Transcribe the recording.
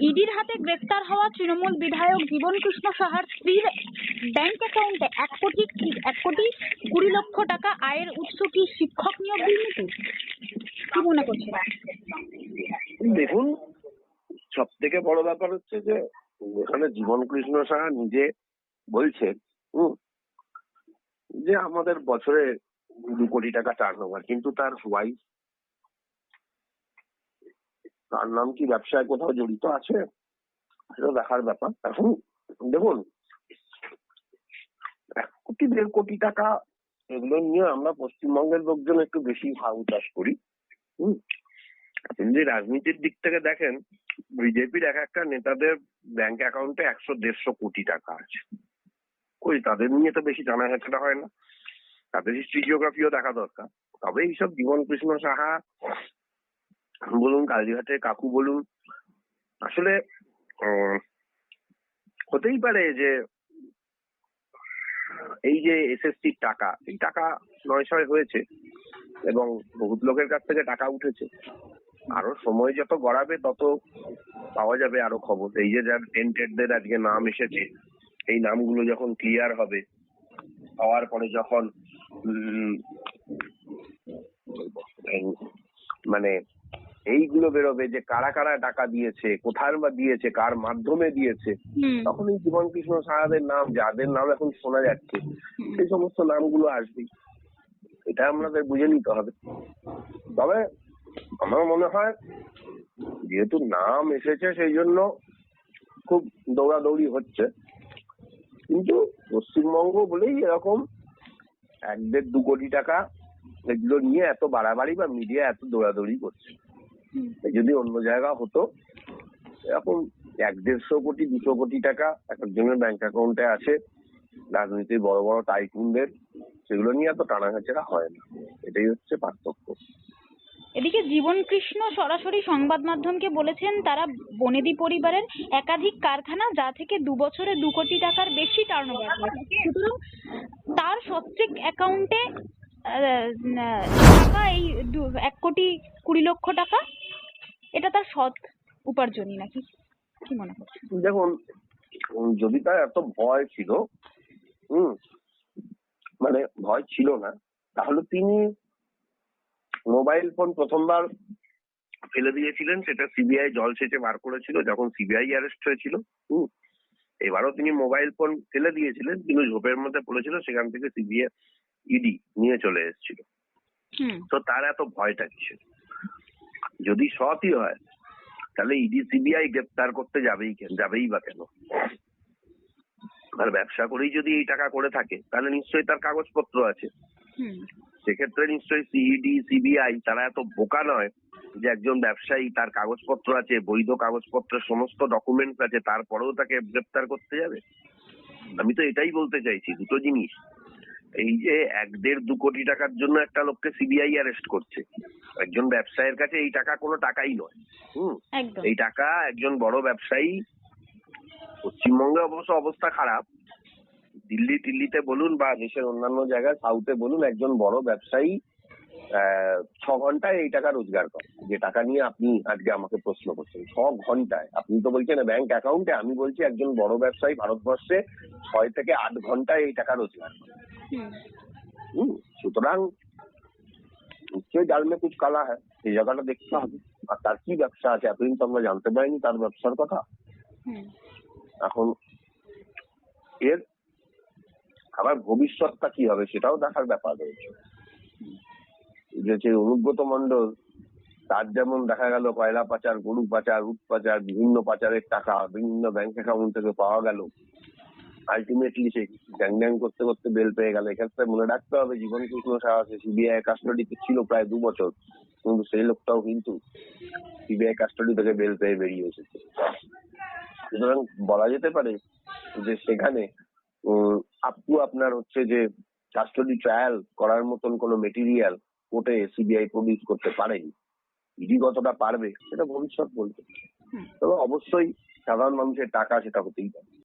ইডির হাতে গ্রেফতার হওয়া তৃণমূল বিধায়ক জীবন কৃষ্ণ সাহার স্ত্রীর ব্যাংক অ্যাকাউন্টে এক কোটি এক কোটি কুড়ি লক্ষ টাকা আয়ের উৎস কি শিক্ষক নিয়োগ দুর্নীতি? কি মনে করছেন? দেখুন সব থেকে বড় ব্যাপার হচ্ছে যে এখানে জীবন কৃষ্ণ সাহা নিজে বলছে হুম, যে আমাদের বছরে দু কোটি টাকা টার্ন ওভার কিন্তু তার ওয়াইফ তার নাম কি? ব্যবসায় কোথাও জড়িত আছে? সেটা দেখার ব্যাপার। এখন দেখুন, এক কোটি, দেড় কোটি টাকা এগুলো নিয়ে আমরা পশ্চিমবঙ্গের লোকজন একটু বেশি হাউ চাষ করি। হুম? আপনি রাজনীতির দিক থেকে দেখেন, বিজেপির এক একটা নেতাদের ব্যাংক অ্যাকাউন্টে একশো, দেড়শো কোটি টাকা আছে। ওই তাদের নিয়ে তো বেশি জানা হেঁচাটা হয় না। তাদের হিস্ট্রি জিওগ্রাফিও দেখা দরকার। তবে এইসব জীবন কৃষ্ণ সাহা বলুন, কালীঘাটের কাকু বলুন। আসলে হতেই পারে যে, এই যে এসএসসির টাকা, এই টাকা নয় ছয় হয়েছে এবং বহুত লোকের কাছ থেকে টাকা উঠেছে। আরও সময় যত গড়াবে, তত পাওয়া যাবে আরও খবর। এই যে যার টেন্টেডদের আজকে নাম এসেছে, এই নামগুলো যখন ক্লিয়ার হবে হওয়ার পরে যখন মানে এইগুলো বেরোবে যে কারা কারা টাকা দিয়েছে কোথায় বা দিয়েছে কার মাধ্যমে দিয়েছে তখন এই জীবন কৃষ্ণ সাহাদের নাম যাদের নাম এখন শোনা যাচ্ছে সেই সমস্ত নামগুলো আসবেই। এটা আমাদের বুঝে নিতে হবে। তবে আমার মনে হয় যেহেতু নাম এসেছে সেই জন্য খুব দৌড়াদৌড়ি হচ্ছে। কিন্তু পশ্চিমবঙ্গ বলেই এরকম এক দেড় দু কোটি টাকা এগুলো নিয়ে এত বাড়াবাড়ি বা মিডিয়া এত দৌড়াদৌড়ি করছে। যদি অন্য জায়গা হতো এরকম এক দেড়শো কোটি দুশো কোটি টাকা এক একজনের ব্যাংক অ্যাকাউন্টে আছে রাজনীতির বড় বড় টাইকুনদের সেগুলো নিয়ে এত টানাঘাচেরা হয় না। এটাই হচ্ছে পার্থক্য। এদিকে জীবন কৃষ্ণ সরাসরি সংবাদ মাধ্যমকে বলেছেন তারা বনেদি পরিবারের একাধিক কারখানা যা থেকে দু বছরে দু কোটি টাকার বেশি টার্নওভার সুতরাং তার সস্ত্রিক অ্যাকাউন্টে টাকা এই এক কোটি কুড়ি লক্ষ টাকা এটা তার সৎ উপার্জনই নাকি? কি মনে করছেন দেখুন যদি তার এত ভয় ছিল হুম মানে ভয় ছিল না তাহলে তিনি মোবাইল ফোন প্রথমবার ফেলে দিয়েছিলেন সেটা সিবিআই জল সেচে বার করেছিল যখন সিবিআই অ্যারেস্ট হয়েছিল হুম এবারও তিনি মোবাইল ফোন ফেলে দিয়েছিলেন কিন্তু ঝোপের মধ্যে পড়েছিল সেখান থেকে সিবিআই ইডি নিয়ে চলে এসেছিল। হুম। তো তার এত ভয়টা কিসের? যদি সৎই হয় তাহলে ইডি সিবিআই গ্রেপ্তার করতে যাবেই কেন যাবেই বা কেন? আর ব্যবসা করেই যদি এই টাকা করে থাকে তাহলে নিশ্চয়ই তার কাগজপত্র আছে। সেক্ষেত্রে নিশ্চয়ই সিইডি সিবিআই তারা এত বোকা নয় যে একজন ব্যবসায়ী তার কাগজপত্র আছে বৈধ কাগজপত্রের সমস্ত ডকুমেন্টস আছে তারপরেও তাকে গ্রেপ্তার করতে যাবে? আমি তো এটাই বলতে চাইছি দুটো জিনিস। এই যে এক দেড় দু কোটি টাকার জন্য একটা লোককে সিবিআই অ্যারেস্ট করছে। একজন ব্যবসায়ীর কাছে এই টাকা কোনো টাকাই নয়। হুম? এই টাকা একজন বড় ব্যবসায়ী পশ্চিমবঙ্গে অবশ্য অবস্থা খারাপ। দিল্লি টিল্লিতে বলুন বা দেশের অন্যান্য জায়গায় সাউথে বলুন একজন বড় ব্যবসায়ী আহ, ছ ঘন্টায় এই টাকা রোজগার করে। যে টাকা নিয়ে আপনি আজকে আমাকে প্রশ্ন করছেন ছ ঘন্টায়। আপনি তো বলছেন ব্যাংক অ্যাকাউন্টে আমি বলছি একজন বড় ব্যবসায়ী ভারতবর্ষে ছয় থেকে আট ঘন্টায় এই টাকা রোজগার করে। সুতরাং নিশ্চয়ই ডাল মে কুচ কালা হ্যাঁ এই জায়গাটা দেখতে হবে আর তার কি ব্যবসা আছে এতদিন তো আমরা জানতে পারিনি তার ব্যবসার কথা এখন এর আবার ভবিষ্যৎটা কি হবে সেটাও দেখার ব্যাপার রয়েছে যে যে অনুব্রত মন্ডল তার যেমন দেখা গেল কয়লা পাচার গরু পাচার উট পাচার বিভিন্ন পাচারের টাকা বিভিন্ন ব্যাংক অ্যাকাউন্ট থেকে পাওয়া গেল আলটিমেটলি সে গ্যাং গ্যাং করতে করতে বেল পেয়ে গেল। এক্ষেত্রে মনে রাখতে হবে জীবন কৃষ্ণ সাহা সিবিআই কাস্টডিতে ছিল প্রায় দু বছর কিন্তু সেই লোকটাও কিন্তু সিবিআই কাস্টডি থেকে বেল পেয়ে বেরিয়ে এসেছে। সুতরাং বলা যেতে পারে যে সেখানে আপটু আপনার হচ্ছে যে কাস্টডি ট্রায়াল করার মতন কোনো মেটেরিয়াল কোর্টে সিবিআই প্রডিউস করতে পারেনি। ইডি কতটা পারবে সেটা ভবিষ্যৎ বলবে হুম। তবে অবশ্যই সাধারণ মানুষের টাকা সেটা হতেই পারে।